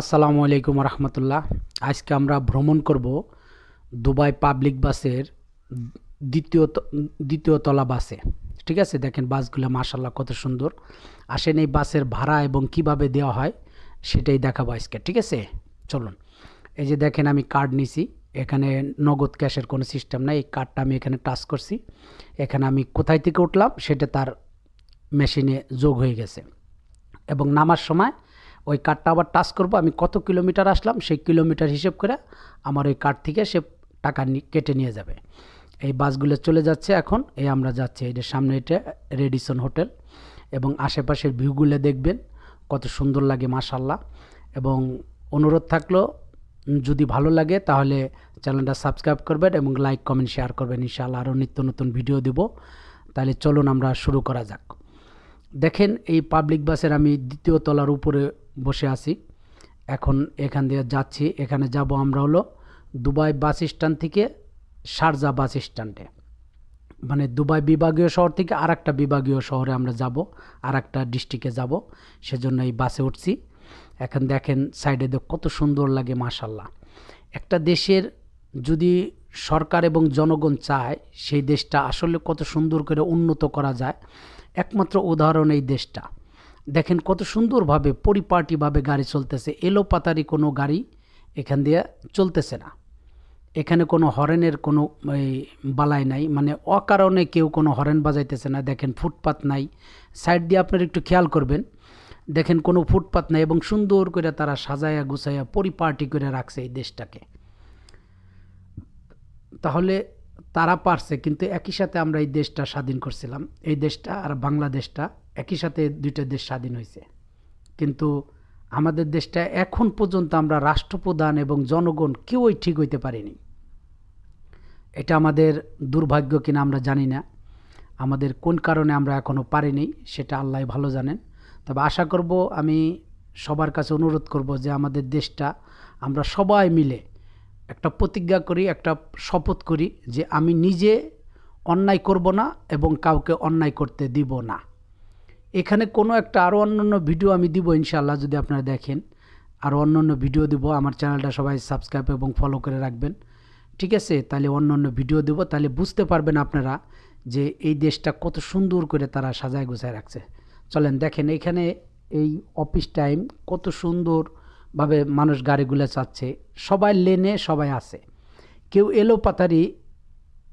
আসসালামু আলাইকুম রহমতুল্লাহ। আজকে আমরা ভ্রমণ করব দুবাই পাবলিক বাসের দ্বিতীয় দ্বিতীয় তলা বাসে। ঠিক আছে? দেখেন বাসগুলো মাশাল্লাহ কত সুন্দর। আসেন এই বাসের ভাড়া এবং কীভাবে দেওয়া হয় সেটাই দেখাবো আজকে। ঠিক আছে? চলুন। এই যে দেখেন আমি কার্ড নিছি। এখানে নগদ ক্যাশের কোনো সিস্টেম নাই। এই কার্ডটা আমি এখানে টাচ করছি। এখানে আমি কোথায় থেকে উঠলাম সেটা তার মেশিনে যোগ হয়ে গেছে। এবং নামার সময় ওই কার্ডটা আবার টাচ করব, আমি কত কিলোমিটার আসলাম, সেই কিলোমিটার হিসেব করে আমার ওই কার্ড থেকে সে টাকা কেটে নিয়ে যাবে। এই বাসগুলো চলে যাচ্ছে এখন, এই আমরা যাচ্ছি এটা সামনে এটা রেডিসন হোটেল এবং আশেপাশের ভিউগুলো দেখবেন, কত সুন্দর লাগে মাশাল্লাহ এবং অনুরোধ থাকল যদি ভালো লাগে তাহলে চ্যানেলটা সাবস্ক্রাইব করবেন এবং লাইক, কমেন্ট, শেয়ার করবেন, ইনশাআল্লাহ আরও নিত্য নতুন ভিডিও দেব। তাহলে চলুন আমরা শুরু করা যাক। দেখেন এই পাবলিক বাসের আমি দ্বিতীয় তলার উপরে বসে আছি। এখন এখান দিয়ে যাচ্ছি। এখানে যাব আমরা হলো দুবাই বাস স্ট্যান্ড থেকে শারজা বাস স্ট্যান্ডে। মানে দুবাই বিভাগীয় শহর থেকে আর একটা বিভাগীয় শহরে আমরা যাব আর একটা ডিস্ট্রিক্টে যাব। সেজন্য এই বাসে উঠছি। এখন দেখেন সাইডে দেখ কত সুন্দর লাগে মাশাল্লাহ একটা দেশের যদি সরকার এবং জনগণ চায়, সেই দেশটা আসলে কত সুন্দর করে উন্নত করা যায়। একমাত্র উদাহরণ এই দেশটা। দেখেন কত সুন্দরভাবে পরিপাটিভাবে গাড়ি চলতেছে। এলোপাতারি কোনো গাড়ি এখান দিয়ে চলতেছে না। এখানে কোনো হরেনের কোনো বালাই নাই। মানে অকারণে কেউ কোনো হরেন বাজাইতেছে না। দেখেন ফুটপাত নাই। সাইড দিয়ে আপনারা একটু খেয়াল করবেন। দেখেন কোনো ফুটপাত নাই এবং সুন্দর করে তারা সাজায়া গুছাইয়া পরিপাটি করে রাখছে এই দেশটাকে। তাহলে তারা পারছে, কিন্তু একই সাথে আমরা এই দেশটা স্বাধীন করছিলাম। এই দেশটা আর বাংলাদেশটা একই সাথে দুইটা দেশ স্বাধীন হয়েছে। কিন্তু আমাদের দেশটা এখন পর্যন্ত আমরা রাষ্ট্রপ্রধান এবং জনগণ কেউই ঠিক হইতে পারিনি। এটা আমাদের দুর্ভাগ্য কিনা আমরা জানি না। আমাদের কোন কারণে আমরা এখনও পারিনি সেটা আল্লাহ ভালো জানেন। তবে আশা করব আমি সবার কাছে অনুরোধ করব যে আমাদের দেশটা আমরা সবাই মিলে একটা প্রতিজ্ঞা করি, একটা শপথ করি যে আমি নিজে অন্যায় করব না এবং কাউকে অন্যায় করতে দিব না। এখানে কোনো একটা আরও অন্যান্য ভিডিও আমি দিব ইনশাল্লাহ যদি আপনারা দেখেন। আরও অন্যান্য ভিডিও দিব। আমার চ্যানেলটা সবাই সাবস্ক্রাইব এবং ফলো করে রাখবেন। ঠিক আছে? তাহলে অন্য অন্য ভিডিও দেব। তাহলে বুঝতে পারবেন আপনারা যে এই দেশটা কত সুন্দর করে তারা সাজায় গোছায় রাখছে। চলেন, দেখেন এখানে এই অফিস টাইম কত সুন্দরভাবে মানুষ গাড়িগুলো চাচ্ছে। সবাই লেনে সবাই আছে। কেউ এলো পাতারি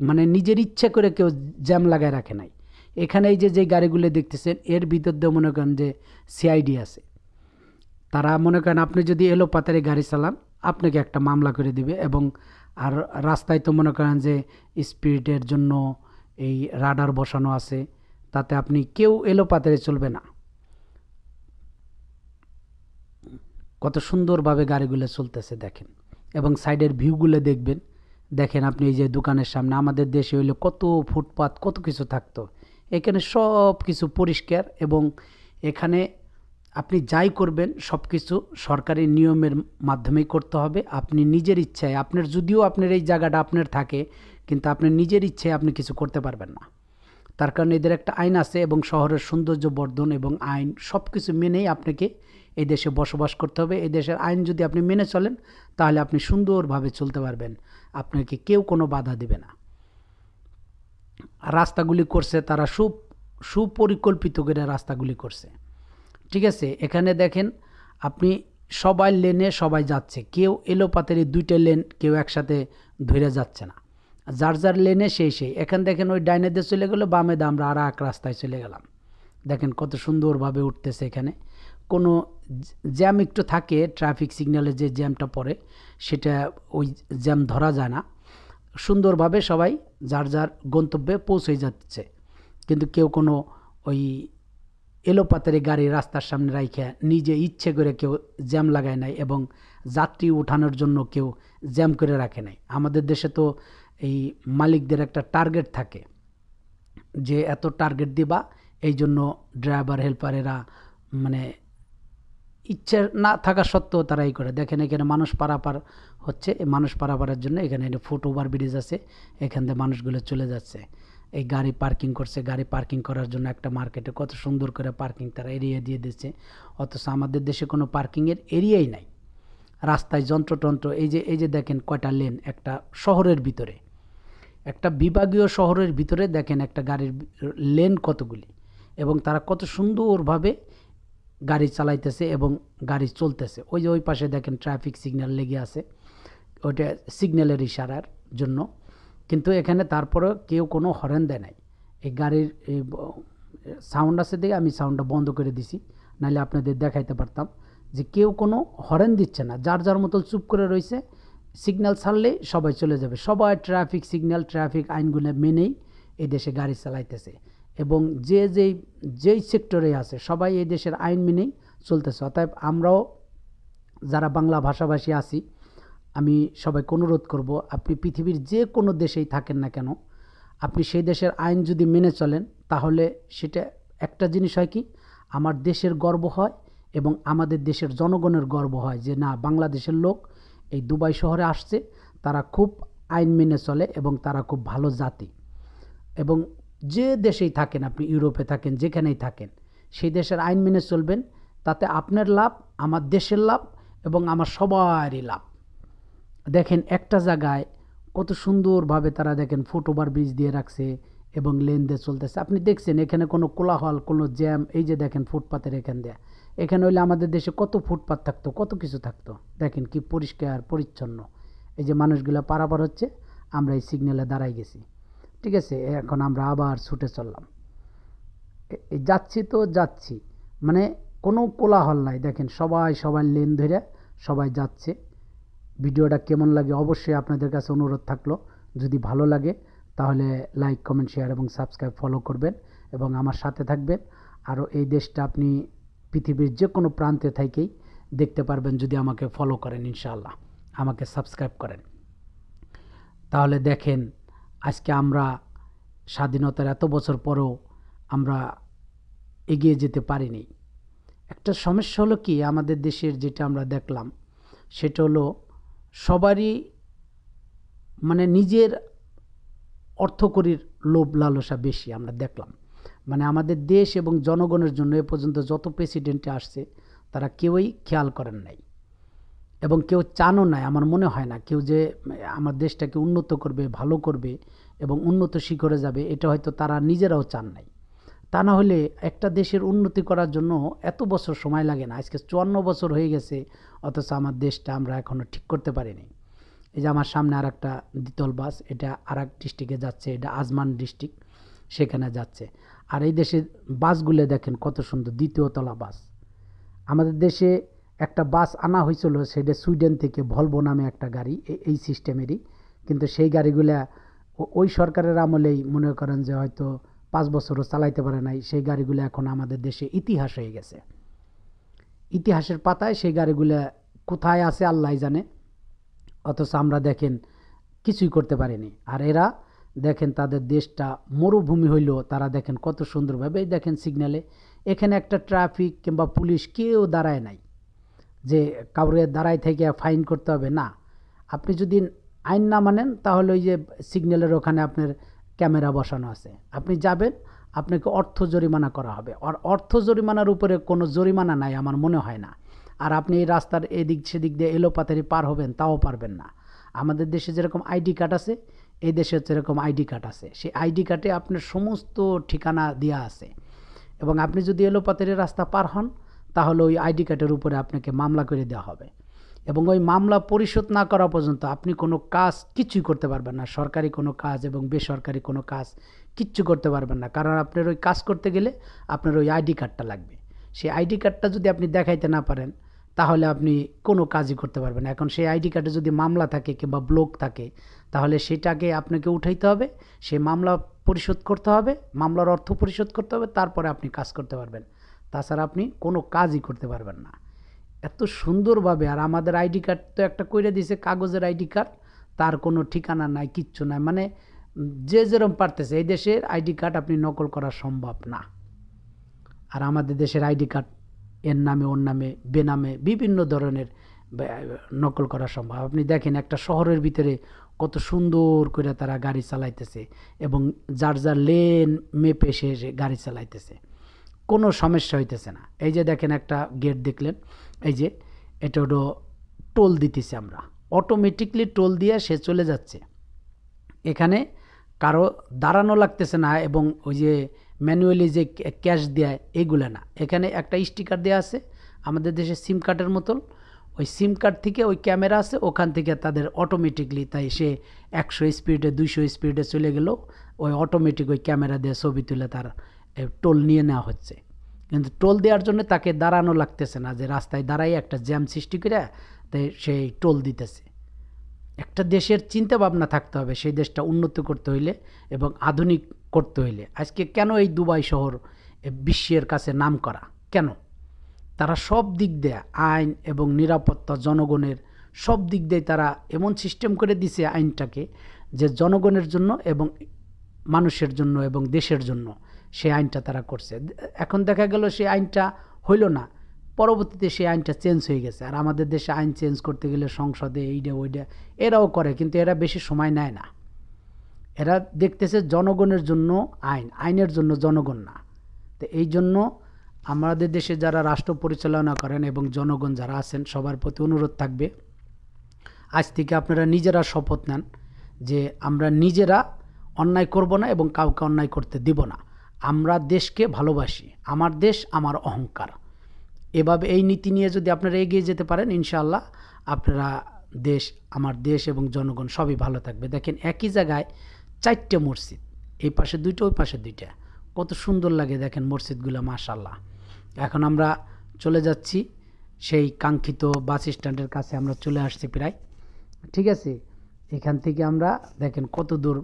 মানে নিজের ইচ্ছে করে কেউ জ্যাম লাগায় রাখে নাই। এখানে এই যে যে গাড়িগুলো দেখতেছেন, এর ভিতর দিয়ে মনে করেন যে সিআইডি আছে। তারা মনে করেন আপনি যদি এলো পাতারে গাড়ি চালান, আপনাকে একটা মামলা করে দিবে এবং আর রাস্তায় তো মনে করেন যে স্পিডের জন্য এই রাডার বসানো আছে, তাতে আপনি কেউ এলো পাতারে চলবে না। কত সুন্দরভাবে গাড়িগুলো চলতেছে দেখেন এবং সাইডের ভিউগুলো দেখবেন। দেখেন আপনি এই যে দোকানের সামনে, আমাদের দেশে হইলে কত ফুটপাত, কত কিছু থাকতো। এখানে সব কিছু পরিষ্কার এবং এখানে আপনি যাই করবেন সব কিছু সরকারি নিয়মের মাধ্যমেই করতে হবে। আপনি নিজের ইচ্ছায়, আপনার যদিও আপনার এই জায়গাটা আপনার থাকে, কিন্তু আপনি নিজের ইচ্ছায় আপনি কিছু করতে পারবেন না। তার কারণে এদের একটা আইন আছে এবং শহরের সৌন্দর্য বর্ধন এবং আইন সব কিছু মেনেই আপনাকে এই দেশে বসবাস করতে হবে। এই দেশের আইন যদি আপনি মেনে চলেন, তাহলে আপনি সুন্দরভাবে চলতে পারবেন। আপনাকে কেউ কোনো বাধা দেবে না। রাস্তাগুলি করছে, তারা সু সুপরিকল্পিত করে রাস্তাগুলি করছে। ঠিক আছে, এখানে দেখেন আপনি সবাই লেনে সবাই যাচ্ছে। কেউ এলো পাতের দুইটা লেন কেউ একসাথে ধরে যাচ্ছে না। যার যার লেনে সেই সেই। এখান দেখেন ওই ডাইনে দিয়ে চলে গেলো, বামে দিয়ে আমরা আর এক রাস্তায় চলে গেলাম। দেখেন কত সুন্দরভাবে উঠতেছে এখানে। কোনো জ্যাম একটু থাকে, ট্রাফিক সিগন্যালে যে জ্যামটা পড়ে, সেটা ওই জ্যাম ধরা যায় না। সুন্দরভাবে সবাই যার যার গন্তব্যে পৌঁছে যাচ্ছে। কিন্তু কেউ কোনো ওই এলোপাতারি গাড়ি রাস্তার সামনে রাইখে নিজে ইচ্ছে করে কেউ জ্যাম লাগায় নাই এবং যাত্রী উঠানোর জন্য কেউ জ্যাম করে রাখে নাই। আমাদের দেশে তো এই মালিকদের একটা টার্গেট থাকে যে এত টার্গেট দিবা এই জন্য ড্রাইভার, হেল্পারেরা মানে ইচ্ছে না থাকা সত্ত্বেও তারা এই করে। দেখেন এখানে মানুষ পারাপার হচ্ছে, এই মানুষ পারাপারের জন্য এখানে ফুট ওভার ব্রিজ আছে, এখান থেকে মানুষগুলো চলে যাচ্ছে। এই গাড়ি পার্কিং করছে, গাড়ি পার্কিং করার জন্য একটা মার্কেটে কত সুন্দর করে পার্কিং তারা এরিয়া দিয়ে দিচ্ছে। অথচ আমাদের দেশে কোনো পার্কিংয়ের এরিয়াই নাই। রাস্তায় যন্ত্রটন্ত্র এই যে এই যে দেখেন কয়টা লেন, একটা শহরের ভিতরে। একটা বিভাগীয় শহরের ভিতরে দেখেন একটা গাড়ির লেন কতগুলি। এবং তারা কত সুন্দরভাবে গাড়ি চালাইতেছে এবং গাড়ি চলতেছে। ওই যে ওই পাশে দেখেন ট্রাফিক সিগন্যাল লেগে আছে। ওইটা সিগন্যালের ইশারার জন্য। কিন্তু এখানে তারপরে কেউ কোনো হরেন দেয় নাই। এই গাড়ির সাউন্ড আছে দেখে আমি সাউন্ডটা বন্ধ করে দিছি। নাহলে আপনাদের দেখাইতে পারতাম যে কেউ কোনো হরেন দিচ্ছে না। যার যার মতো চুপ করে রয়েছে সিগন্যাল ছাড়লে সবাই চলে যাবে। সবাই ট্রাফিক সিগন্যাল ট্রাফিক আইনগুলো মেনেই এই দেশে গাড়ি চালাইতেছে। এবং যে যেই যেই সেক্টরে আছে, সবাই এই দেশের আইন মেনেই চলতেছে। অতএব আমরাও যারা বাংলা ভাষাভাষী আছি, আমি সবাইকে অনুরোধ করব, আপনি পৃথিবীর যে কোনো দেশেই থাকেন না কেন, আপনি সেই দেশের আইন যদি মেনে চলেন, তাহলে সেটা একটা জিনিস হয় কি, আমার দেশের গর্ব হয় এবং আমাদের দেশের জনগণের গর্ব হয় যে না, বাংলাদেশের লোক এই দুবাই শহরে আসছে, তারা খুব আইন মেনে চলে এবং তারা খুব ভালো জাতি। এবং যে দেশেই থাকেন আপনি, ইউরোপে থাকেন, যেখানেই থাকেন, সেই দেশের আইন মেনে চলবেন, তাতে আপনার লাভ, আমার দেশের লাভ এবং আমার সবারই লাভ। দেখেন একটা জায়গায় কত সুন্দরভাবে তারা দেখেন ফুট ওভার ব্রিজ দিয়ে রাখছে এবং লেন দিয়ে চলতেছে। আপনি দেখছেন এখানে কোনো কোলাহল, কোনো জ্যাম এই যে দেখেন ফুটপাতের এখান দিয়ে। এখানে হইলে আমাদের দেশে কত ফুটপাত থাকতো, কত কিছু থাকতো। দেখেন কি পরিষ্কার, পরিচ্ছন্ন। এই যে মানুষগুলো পারাপার হচ্ছে, আমরা এই সিগন্যালে দাঁড়াই গেছি। ঠিক আছে, এখন আমরা আবার ছুটে চললাম। যাচ্ছি তো যাচ্ছি। মানে কোনো কোলাহল নাই। দেখেন সবাই সবাই লেন ধরে সবাই যাচ্ছে। ভিডিওটা কেমন লাগে অবশ্যই আপনাদের কাছে অনুরোধ থাকল। যদি ভালো লাগে, তাহলে লাইক, কমেন্ট, শেয়ার এবং সাবস্ক্রাইব ফলো করবেন এবং আমার সাথে থাকবেন। আরও এই দেশটা আপনি পৃথিবীর যে কোনো প্রান্তে থেকেই দেখতে পারবেন যদি আমাকে ফলো করেন ইনশাআল্লাহ। আমাকে সাবস্ক্রাইব করেন। তাহলে দেখেন আজকে আমরা স্বাধীনতার এত বছর পরেও আমরা এগিয়ে যেতে পারিনি। একটা সমস্যা হলো কি, আমাদের দেশের যেটা আমরা দেখলাম, সেটা হলো সবারই মানে নিজের অর্থকরীর লোভ লালসা বেশি আমরা দেখলাম। মানে আমাদের দেশ এবং জনগণের জন্য এ পর্যন্ত যত প্রেসিডেন্টে আসছে, তারা কেউই খেয়াল করেন নাই। এবং কেউ চানও নাই আমার মনে হয় না। কেউ যে আমার দেশটাকে উন্নত করবে, ভালো করবে এবং উন্নত শিখরে যাবে, এটা হয়তো তারা নিজেরাও চান নাই। তা না হলে একটা দেশের উন্নতি করার জন্য এত বছর সময় লাগে না। আজকে চুয়ান্ন বছর হয়ে গেছে, অথচ আমার দেশটা আমরা এখনও ঠিক করতে পারিনি। এই যে আমার সামনে আর একটা দ্বিতল বাস, এটা আর এক ডিস্ট্রিক্টে যাচ্ছে, এটা আজমান ডিস্ট্রিক্ট, সেখানে যাচ্ছে। আর এই দেশের বাসগুলো দেখেন কত সুন্দর, দ্বিতীয় তলা বাস। আমাদের দেশে একটা বাস আনা হয়েছিল সেটা সুইডেন থেকে ভলভো নামে একটা গাড়ি এই সিস্টেমেরই। কিন্তু সেই গাড়িগুলা ওই সরকারের আমলেই মনে করেন যে হয়তো পাঁচ বছরও চালাইতে পারে নাই, সেই গাড়িগুলো এখন আমাদের দেশে ইতিহাস হয়ে গেছে। ইতিহাসের পাতায় সেই গাড়িগুলো কোথায় আছে আল্লাহ জানে, অথচ আমরা দেখেন কিছুই করতে পারিনি। আর এরা দেখেন তাদের দেশটা মরুভূমি হইলেও তারা দেখেন কত সুন্দরভাবে দেখেন সিগন্যালে এখানে একটা ট্রাফিক কিংবা পুলিশ কেউ দাঁড়ায় নাই। যে কাউরে দাঁড়ায় থেকে ফাইন করতে হবে, না। আপনি যদি আইন না মানেন, তাহলে ওই যে সিগন্যালের ওখানে আপনার ক্যামেরা বসানো আছে। আপনি যাবেন, আপনাকে অর্থ জরিমানা করা হবে। আর অর্থ জরিমানার উপরে কোনো জরিমানা নাই, আমার মনে হয় না। আর আপনি এই রাস্তার এদিক সেদিক দিয়ে এলোপাতারি পার হবেন, তাও পারবেন না। আমাদের দেশে যেরকম আইডি কার্ড আছে, এই দেশে যেরকম আইডি কার্ড আছে। সেই আইডি কার্ডে আপনার সমস্ত ঠিকানা দেওয়া আছে। এবং আপনি যদি এলোপাতারি রাস্তা পার হন তাহলে ওই আইডি কার্ডের উপরে আপনাকে মামলা করে দেওয়া হবে। এবং ওই মামলা পরিশোধ না করা পর্যন্ত আপনি কোনো কাজ কিচ্ছুই করতে পারবেন না। সরকারি কোনো কাজ এবং বেসরকারি কোনো কাজ কিচ্ছু করতে পারবেন না। কারণ আপনার ওই কাজ করতে গেলে আপনার ওই আইডি কার্ডটা লাগবে। সেই আইডি কার্ডটা যদি আপনি দেখাইতে না পারেন, তাহলে আপনি কোনো কাজই করতে পারবেন না। এখন সেই আইডি কার্ডে যদি মামলা থাকে কিংবা ব্লক থাকে, তাহলে সেটাকে আপনাকে উঠাইতে হবে, সেই মামলা পরিশোধ করতে হবে, মামলার অর্থ পরিশোধ করতে হবে, তারপরে আপনি কাজ করতে পারবেন। তাছাড়া আপনি কোনো কাজই করতে পারবেন না। এত সুন্দরভাবে, আর আমাদের আইডি কার্ড তো একটা কইরে দিছে, কাগজের আইডি কার্ড, তার কোনো ঠিকানা নাই, কিচ্ছু নাই। মানে যে যেরকম পারতেছে, এই দেশের আইডি কার্ড আপনি নকল করা সম্ভব না। আর আমাদের দেশের আইডি কার্ড এর নামে, ওর নামে, বেনামে বিভিন্ন ধরনের নকল করা সম্ভব। আপনি দেখেন একটা শহরের ভিতরে কত সুন্দর করে তারা গাড়ি চালাইতেছে এবং যার যার লেন, মেপে সে গাড়ি চালাইতেছে। কোনো সমস্যা হইতেছে না। এই যে দেখেন একটা গেট দেখলেন, এই যে এটা হলো টোল দিতেছি আমরা। অটোমেটিকলি টোল দিয়ে সে চলে যাচ্ছে। এখানে কারও দাঁড়ানো লাগতেছে না এবং ওই যে ম্যানুয়ালি যে ক্যাশ দেয়, এগুলো না। এখানে একটা স্টিকার দেওয়া আছে, আমাদের দেশে সিম কার্ডের মতন। ওই সিম কার্ড থেকে ওই ক্যামেরা আছে, ওখান থেকে তাদের অটোমেটিকলি তাই সে একশো স্পিডে দুইশো স্পিডে চলে গেল। ওই অটোমেটিক ওই ক্যামেরা দিয়ে ছবি তুলে তার টোল নিয়ে নেওয়া হচ্ছে। কিন্তু টোল দেওয়ার জন্য তাকে দাঁড়ানো লাগতেছে না যে রাস্তায় দাঁড়াই একটা জ্যাম সৃষ্টি করে তাই সেই টোল দিতেছে। একটা দেশের চিন্তা ভাবনা থাকতে হবে, সেই দেশটা উন্নত করতে হইলে এবং আধুনিক করতে হইলে। আজকে কেন এই দুবাই শহর বিশ্বের কাছে নাম করা কেন? তারা সব দিক দিয়ে আইন এবং নিরাপত্তা জনগণের সব দিক দিয়ে তারা এমন সিস্টেম করে দিছে আইনটাকে যে জনগণের জন্য এবং মানুষের জন্য এবং দেশের জন্য। সেই আইনটা তারা করছে। এখন দেখা গেল সেই আইনটা হইল না। পরবর্তীতে সেই আইনটা চেঞ্জ হয়ে গেছে। আর আমাদের দেশে আইন চেঞ্জ করতে গেলে সংসদে এইটা ওইটা এরাও করে, কিন্তু এরা বেশি সময় নেয় না। এরা দেখতেছে জনগণের জন্য আইন, আইনের জন্য জনগণ না। তো এই জন্য আমাদের দেশে যারা রাষ্ট্র পরিচালনা করেন এবং জনগণ যারা আছেন, সবার প্রতি অনুরোধ থাকবে, আজ থেকে আপনারা নিজেরা শপথ নেন যে আমরা নিজেরা অন্যায় করব না এবং কাউকে অন্যায় করতে দিব না। আমরা দেশকে ভালোবাসি, আমার দেশ আমার অহংকার। এভাবে এই নীতি নিয়ে যদি আপনারা এগিয়ে যেতে পারেন, ইনশাআল্লাহ আপনারা দেশ, আমার দেশ এবং জনগণ সবই ভালো থাকবে। দেখেন একই জায়গায় চারটে মসজিদ, এই পাশে দুইটা, ওই পাশে দুইটা। কত সুন্দর লাগে দেখেন মসজিদগুলো মাশাল্লাহ এখন আমরা চলে যাচ্ছি সেই কাঙ্ক্ষিত বাস স্ট্যান্ডের কাছে, আমরা চলে আসছি প্রায়। ঠিক আছে? এখান থেকে আমরা দেখেন কত দূর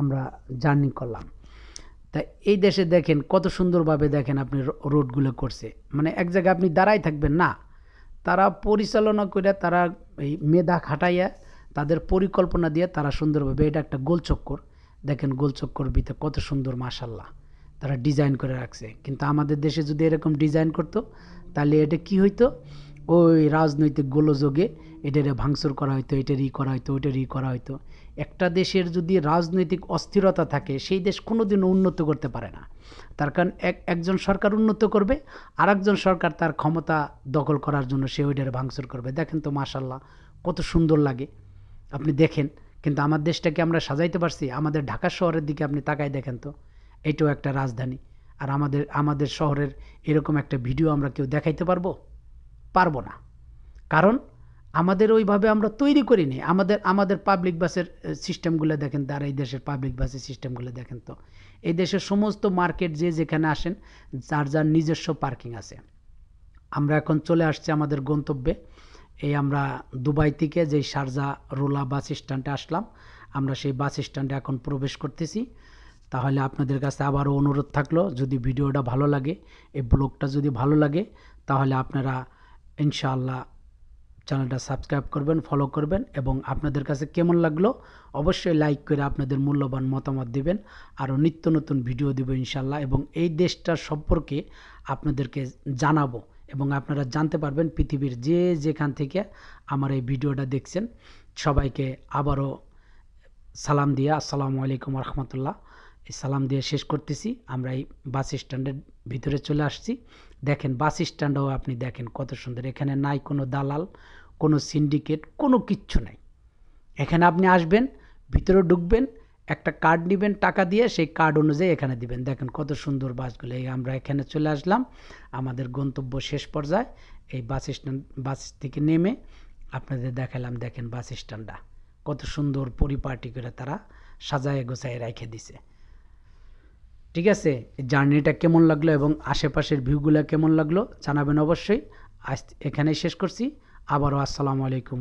আমরা জার্নি করলাম। তা এই দেশে দেখেন কত সুন্দরভাবে দেখেন আপনি রোডগুলো করছে। মানে এক জায়গায় আপনি দাঁড়াই থাকবেন না। তারা পরিচালনা করে তারা এই মেধা খাটাইয়া তাদের পরিকল্পনা দিয়ে তারা সুন্দরভাবে এটা একটা গোলচক্কর। দেখেন গোলচক্কর ভিতরে কত সুন্দর মাশাল্লাহ তারা ডিজাইন করে রাখছে। কিন্তু আমাদের দেশে যদি এরকম ডিজাইন করতো, তাহলে এটা কি হইতো? ওই রাজনৈতিক গোলযোগে এটারে ভাঙচুর করা হইতো ই করা হইতো ই করা হইতো। একটা দেশের যদি রাজনৈতিক অস্থিরতা থাকে, সেই দেশ কোনোদিনও উন্নত করতে পারে না। তার কারণ এক, একজন সরকার উন্নত করবে আর একজন সরকার তার ক্ষমতা দখল করার জন্য সে ওইটারে ভাঙচুর করবে। দেখেন তো মাশাল্লাহ, কত সুন্দর লাগে। আপনি দেখেন, কিন্তু আমার দেশটাকে আমরা সাজাইতে পারছি? আমাদের ঢাকা শহরের দিকে আপনি তাকায় দেখেন তো, এটাও একটা রাজধানী। আর আমাদের আমাদের শহরের এরকম একটা ভিডিও আমরা কেউ দেখাইতে পারব? পারব না। কারণ আমাদের ওইভাবে আমরা তৈরি করিনি আমাদের আমাদের পাবলিক বাসের সিস্টেমগুলো দেখেন তার এই দেশের পাবলিক বাসের সিস্টেমগুলো দেখেন তো। এই দেশের সমস্ত মার্কেট যে যেখানে আসেন, যার যার নিজস্ব পার্কিং আছে। আমরা এখন চলে আসছি আমাদের গন্তব্যে। এই আমরা দুবাই থেকে যেই শারজা রোলা বাস স্ট্যান্ডে আসলাম, আমরা সেই বাস স্ট্যান্ডে এখন প্রবেশ করতেছি। তাহলে আপনাদের কাছে আবারও অনুরোধ থাকল, যদি ভিডিওটা ভালো লাগে, এই ব্লগটা যদি ভালো লাগে, তাহলে আপনারা ইনশাআল্লাহ চ্যানেলটা সাবস্ক্রাইব করবেন ফলো করবেন এবং আপনাদের কাছে কেমন লাগল অবশ্যই লাইক করে আপনাদের মূল্যবান মতামত দিবেন। আরও নিত্য নতুন ভিডিও দেবো ইনশাল্লাহ এবং এই দেশটার সম্পর্কে আপনাদেরকে জানাব এবং আপনারা জানতে পারবেন পৃথিবীর যে যেখান থেকে আমার এই ভিডিওটা দেখছেন। সবাইকে আবারও সালাম দিয়ে আসসালামু আলাইকুম রহমতুল্লাহ। এই সালাম দিয়ে শেষ করতেছি। আমরা এই বাস স্ট্যান্ডের ভিতরে চলে আসছি। দেখেন বাস স্ট্যান্ডও আপনি দেখেন কত সুন্দর। এখানে নাই কোনো দালাল, কোনো সিন্ডিকেট, কোনো কিচ্ছু নাই। এখানে আপনি আসবেন, ভিতরে ঢুকবেন, একটা কার্ড নেবেন, টাকা দিয়ে সেই কার্ড অনুযায়ী এখানে দিবেন। দেখেন কত সুন্দর বাসগুলো। এই আমরা এখানে চলে আসলাম। আমাদের গন্তব্য শেষ পর্যায়ে। এই বাস স্ট্যান্ড, বাস থেকে নেমে আপনাদের দেখালাম, দেখেন বাস স্ট্যান্ডটা। কত সুন্দর পরিপাটি করে তারা সাজায় গোছায় রেখে দিছে। ঠিক আছে? জার্নিটা কেমন লাগল এবং আশেপাশের ভিউগুলো কেমন লাগল জানাবেন অবশ্যই। আজ এখানেই শেষ করছি। আবারও আসসালামু আলাইকুম।